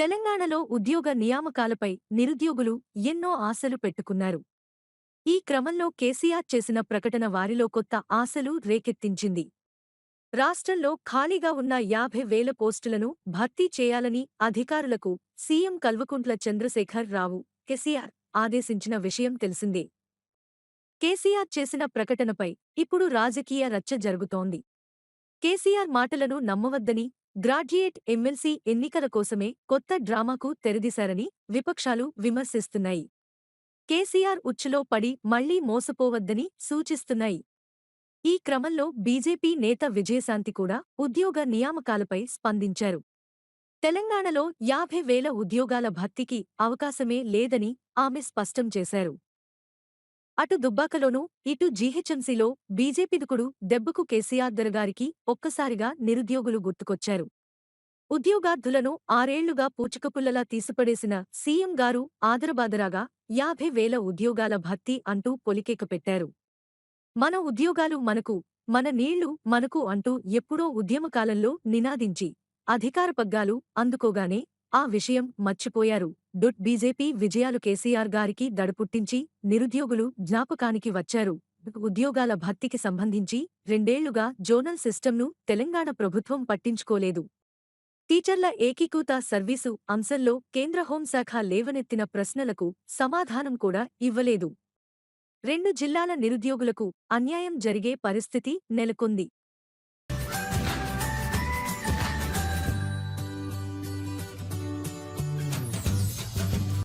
తెలంగాణలో ఉద్యోగ నియామకాలపై నిరుద్యోగులు ఎన్నో ఆశలు పెట్టుకున్నారు. ఈ క్రమంలో కేసీఆర్ చేసిన ప్రకటన వారిలో కొత్త ఆశలు రేకెత్తించింది. రాష్ట్రంలో ఖాళీగా ఉన్న యాభై వేల పోస్టులను భర్తీ చేయాలని అధికారులకు సీఎం కల్వకుంట్ల చంద్రశేఖర్ రావు కెసిఆర్ ఆదేశించిన విషయం తెలిసిందే. కేసీఆర్ చేసిన ప్రకటనపై ఇప్పుడు రాజకీయ రచ్చ జరుగుతోంది. కేసీఆర్ మాటలను నమ్మవద్దని గ్రాడ్యుయేట్ ఎమ్మెల్సీ ఎన్నికల కోసమే కొత్త డ్రామాకు తెరదీశారని విపక్షాలు విమర్శిస్తున్నాయి. కేసీఆర్ ఉచ్చులో పడి మళ్ళీ మోసపోవద్దని సూచిస్తున్నాయి. ఈ క్రమంలో బీజేపీ నేత విజయశాంతి కూడా ఉద్యోగ నియామకాలపై స్పందించారు. తెలంగాణలో యాభై వేల ఉద్యోగాల భర్తీకి అవకాశమే లేదని ఆమె స్పష్టం చేశారు. అటు దుబ్బాకలోనూ ఇటు జీహెచ్ఎంసీలో బీజేపీదుకుడు దెబ్బకు కేసీఆర్ దొరగారికి ఒక్కసారిగా నిరుద్యోగులు గుర్తుకొచ్చారు. ఉద్యోగార్థులను ఆరేళ్ళుగా పూచికపుల్లలా తీసిపడేసిన సీఎం గారు ఆదరబాదరాగా యాభై వేల ఉద్యోగాల భర్తీ అంటూ పొలికేకపెట్టారు మన ఉద్యోగాలు మనకు మన నీళ్ళు మనకు అంటూ ఎప్పుడో ఉద్యమకాలంలో నినాదించి అధికార పగ్గాలు అందుకోగానే ఆ విషయం మర్చిపోయారు. డొట్ బీజేపీ విజయాలు కేసీఆర్ గారికి దడపుట్టించి నిరుద్యోగులు జ్ఞాపకానికి వచ్చారు. ఉద్యోగాల భర్తీకి సంబంధించి రెండేళ్ళుగా జోనల్ సిస్టంను తెలంగాణ ప్రభుత్వం పట్టించుకోలేదు. టీచర్ల ఏకీకృత సర్వీసు అంశంలో కేంద్ర హోంశాఖ లేవనెత్తిన ప్రశ్నలకు సమాధానం కూడా ఇవ్వలేదు. రెండు జిల్లాల నిరుద్యోగులకు అన్యాయం జరిగే పరిస్థితి నెలకొంది.